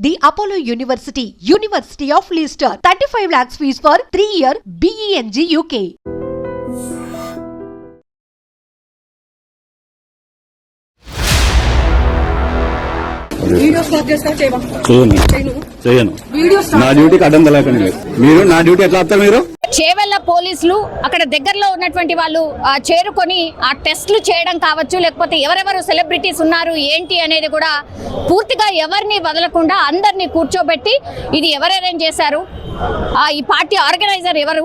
The Apollo University, University of Leicester. 35 lakhs fees for 3 year E BENG UK. Video stop చేస్తా చేయవా చేయను చేయను చేయను వీడియో నా డ్యూటీకి అడ్డం తెలకండి మీరు మీరు నా డ్యూటీ ఎట్లా వస్తారు మీరు చేవెళ్ళ పోలీసులు అక్కడ దగ్గరలో ఉన్నటువంటి వాళ్ళు చేరుకొని ఆ టెస్టులు చేయడం కావచ్చు లేకపోతే ఎవరెవరు సెలబ్రిటీస్ ఉన్నారు ఏంటి అనేది కూడా పూర్తిగా ఎవరిని వదలకుండా అందరినీ కూర్చోబెట్టి ఇది ఎవరు అరేంజ్ చేశారు ఈ పార్టీ ఆర్గనైజర్ ఎవరు?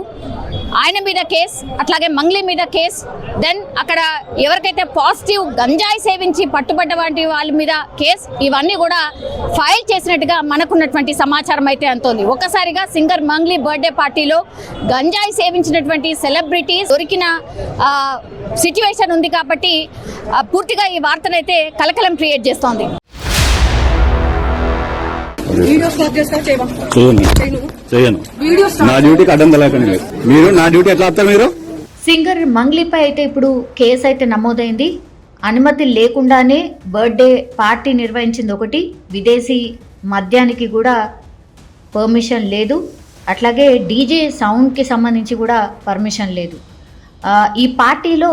ఆయన మీద కేస్ అట్లాగే మంగ్లీ మీద కేస్ దెన్ అక్కడ ఎవరికైతే పాజిటివ్ గంజాయి సేవించి పట్టుబడ్డ వంటి వాళ్ళ మీద కేస్ ఇవన్నీ కూడా ఫైల్ చేసినట్టుగా మనకున్నటువంటి సమాచారం అయితే అంతోంది. ఒక్కసారిగా సింగర్ మంగ్లీ బర్త్డే పార్టీలో గంజాయి సేవించినటువంటి సెలబ్రిటీస్ దొరికిన సిచ్యువేషన్ ఉంది కాబట్టి పూర్తిగా ఈ వార్తనైతే కలకలం క్రియేట్ చేస్తోంది. వీడియో స్టాప్ చేస్తా చేయవా? చేయను. చేయను. చేయను. వీడియో నా డ్యూటీకి అడ్డం తెలకండి మీరు. మీరు నా డ్యూటీ ఎట్లా వస్తారు మీరు? సింగర్ మంగ్లీపై అయితే ఇప్పుడు కేసు అయితే నమోదైంది. అనుమతి లేకుండానే బర్త్డే పార్టీ నిర్వహించింది ఒకటి. విదేశీ మద్యానికి కూడా పర్మిషన్ లేదు. అట్లాగే డీజే సౌండ్కి సంబంధించి కూడా పర్మిషన్ లేదు. ఆ, ఈ పార్టీలో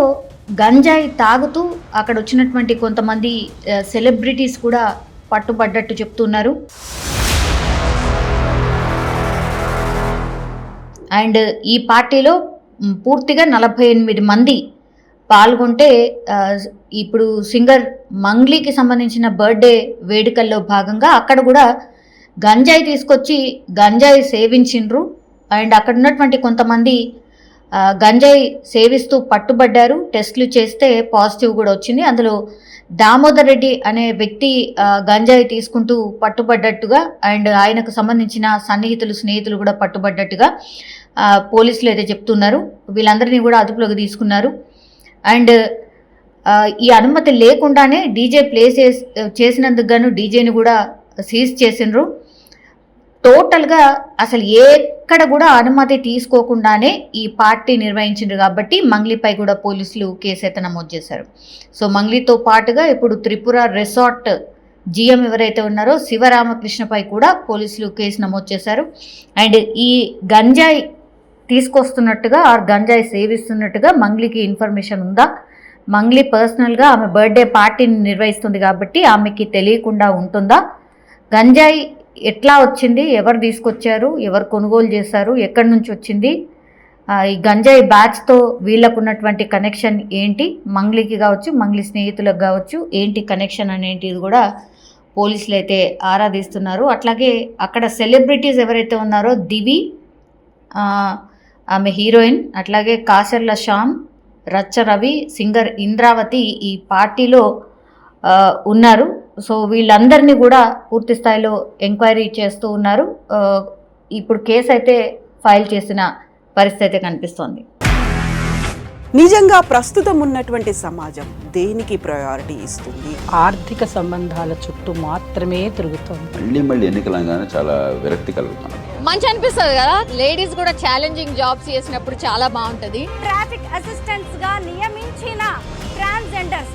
గంజాయి తాగుతూ అక్కడ వచ్చినటువంటి కొంతమంది సెలబ్రిటీస్ కూడా పట్టుబడ్డట్టు చెప్తున్నారు. అండ్ ఈ పార్టీలో పూర్తిగా నలభై ఎనిమిది మంది పాల్గొంటే ఇప్పుడు సింగర్ మంగ్లీకి సంబంధించిన బర్త్డే వేడుకల్లో భాగంగా అక్కడ కూడా గంజాయి తీసుకొచ్చి గంజాయి సేవించిండ్రు. అండ్ అక్కడ ఉన్నటువంటి కొంతమంది గంజాయి సేవిస్తూ పట్టుబడ్డారు. టెస్టులు చేస్తే పాజిటివ్ కూడా వచ్చింది. అందులో దామోదర్ రెడ్డి అనే వ్యక్తి గంజాయి తీసుకుంటూ పట్టుబడ్డట్టుగా అండ్ ఆయనకు సంబంధించిన సన్నిహితులు స్నేహితులు కూడా పట్టుబడ్డట్టుగా పోలీసులు అయితే చెప్తున్నారు. వీళ్ళందరినీ కూడా అదుపులోకి తీసుకున్నారు. అండ్ ఈ అనుమతి లేకుండానే డీజే ప్లే చేసినందుకు గాను డీజేని కూడా సీజ్ చేసిండ్రు. టోటల్గా అసలు ఎక్కడ కూడా అనుమతి తీసుకోకుండానే ఈ పార్టీ నిర్వహించిండ్రు కాబట్టి మంగ్లీపై కూడా పోలీసులు కేసు అయితే నమోదు చేశారు. సో మంగ్లీతో పాటుగా ఇప్పుడు త్రిపుర రిసార్ట్ జిఎం ఎవరైతే ఉన్నారో శివరామకృష్ణపై కూడా పోలీసులు కేసు నమోదు చేశారు. అండ్ ఈ గంజాయి తీసుకొస్తున్నట్టుగా ఆ గంజాయి సేవిస్తున్నట్టుగా మంగ్లీకి ఇన్ఫర్మేషన్ ఉందా? మంగ్లీ పర్సనల్గా ఆమె బర్త్డే పార్టీని నిర్వహిస్తుంది కాబట్టి ఆమెకి తెలియకుండా ఉంటుందా? గంజాయి ఎట్లా వచ్చింది? ఎవరు తీసుకొచ్చారు? ఎవరు కొనుగోలు చేశారు? ఎక్కడి నుంచి వచ్చింది? ఈ గంజాయి బ్యాచ్తో వీళ్ళకు ఉన్నటువంటి కనెక్షన్ ఏంటి? మంగ్లీకి కావచ్చు మంగ్లీ స్నేహితులకు కావచ్చు ఏంటి కనెక్షన్ అనేటిది కూడా పోలీసులు అయితే ఆరాధిస్తున్నారు. అట్లాగే అక్కడ సెలబ్రిటీస్ ఎవరైతే ఉన్నారో దివి ఆమె హీరోయిన్ అట్లాగే కాసర్ల శ్యామ్ రచ్చ రవి సింగర్ ఇంద్రావతి ఈ పార్టీలో ఉన్నారు. సో వీళ్ళందరినీ కూడా పూర్తి స్థాయిలో ఎంక్వైరీ చేస్తూ ఉన్నారు. ఇప్పుడు కేసు అయితే ఫైల్ చేసిన పరిస్థితి అయితే కనిపిస్తోంది. నిజంగా ప్రస్తుతం ఉన్నటువంటి సమాజం దేనికి ప్రయారిటీ ఇస్తుంది? ఆర్థిక సంబంధాల చుట్టూ మాత్రమే తిరుగుతోంది. మళ్ళీ మళ్ళీ ఎన్నికలంగానే చాలా విరక్తి మంచి అనిపిస్తుంది కదా? లేడీస్ కూడా ఛాలెంజింగ్ జాబ్స్ చేసినప్పుడు చాలా బాగుంటది. ట్రాఫిక్ అసిస్టెంట్స్గా నియమించిన ట్రాన్స్జెండర్స్